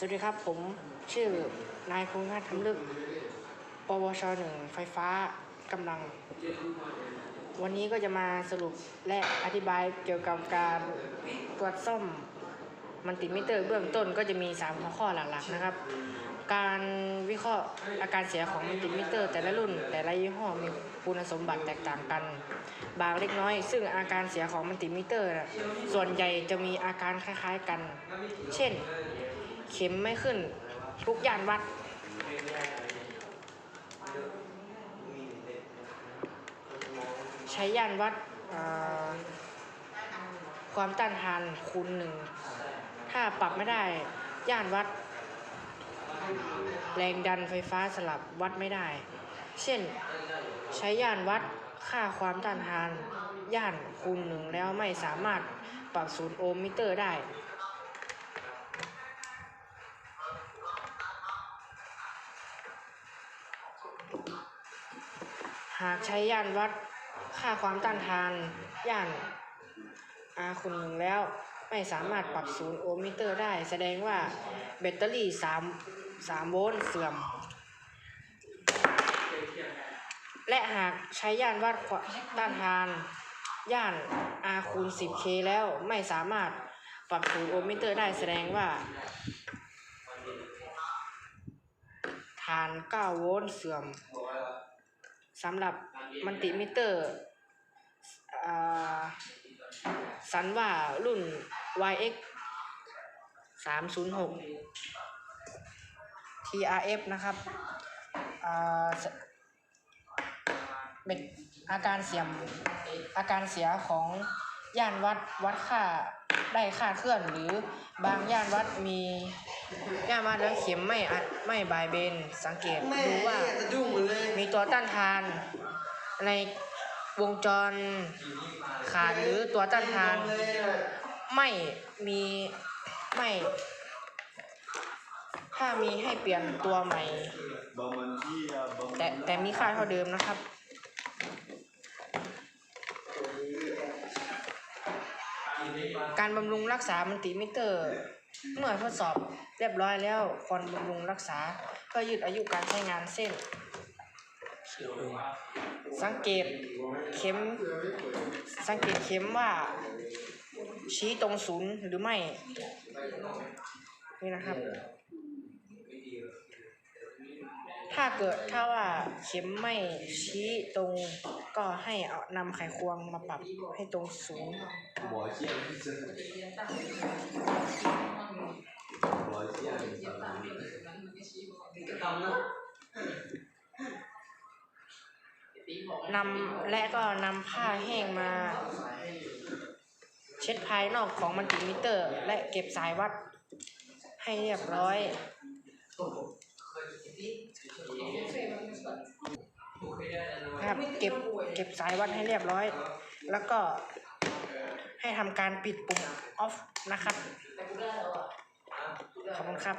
สวัสดีครับ ผมชื่อนายพงษ์นาถทำลึก ปวชหนึ่งไฟฟ้ากำลัง วันนี้ก็จะมาสรุปและอธิบายเกี่ยวกับการตรวจซ่อมมันติมิเตอร์เบื้องต้นก็จะมี 3 หัวข้อหลักๆนะครับ การวิเคราะห์อาการเสียของมันติมิเตอร์ แต่ละรุ่น แต่ละยี่ห้อมีคุณสมบัติแตกต่างกัน บางเล็กน้อย ซึ่งอาการเสียของมันติมิเตอร์ ส่วนใหญ่จะมีอาการคล้ายๆกัน เช่น เข็มไม่ขึ้น ทุกย่านวัด ใช้ย่านวัดความต้านทานคูณหนึ่ง ถ้าปรับไม่ได้ย่านวัด แรงดันไฟฟ้าสลับวัดไม่ได้ เช่น ใช้ย่านวัดค่าความต้านทาน ย่านคูณหนึ่งแล้วไม่สามารถปรับศูนย์โอห์มมิเตอร์ได้ หากใช้ย่านวัดค่าความต้านทานย่าน R คูณหนึ่งแล้ว ไม่สามารถปรับศูนย์โอห์มมิเตอร์ได้ แสดงว่าแบตเตอรี่3 3โวลต์เสื่อม และหากใช้ย่านวัดความต้านทานย่าน R คูณ 10K แล้วไม่สามารถปรับศูนย์โอห์มมิเตอร์ได้แสดงว่าฐาน 9 โวลต์เสื่อม สำหรับมันติมิเตอร์อสันว่ารุ่น YX 306 TRF นะครับเป็นอาการเสียมอาการเสียของย่านวัดวัดค่าได้ค่าเคลื่อนหรือบางย่านวัดมี ย่านวัดแล้วเข็มไม่อัดไม่บายเบนสังเกตดูว่าจะยุ่งหมดเลยมีตัวต้านทาน ในวงจรขาดหรือตัวต้านทาน ไม่มีไม่ ถ้ามีให้เปลี่ยนตัวใหม่บอมันที่อะบอมแต่แต่มีค่าเท่าเดิมนะครับการบำรุงรักษามันติมิเตอร์ เมื่อทดสอบเรียบร้อยแล้วควรบำรุงรักษาเพื่อยืดอายุการใช้งานเส้น สังเกตเข็ม สังเกตเข็มว่า ชี้ตรงศูนย์หรือไม่ นี่นะครับ ถ้าเกิดถ้าว่าเข็มไม่ชี้ตรงก็ให้เอานำไขควงมาปรับให้ตรงศูนย์ หมอเชี่ยที่จะหมอเชี่ย นำและก็นำผ้าแห้งมา เช็ดภายนอกของมันติมิเตอร์ และเก็บสายวัดให้เรียบร้อย ครับเก็บเก็บสายวัดให้เรียบร้อย แล้วก็ให้ทำการปิดปุ่ม off นะครับ ขอบคุณครับ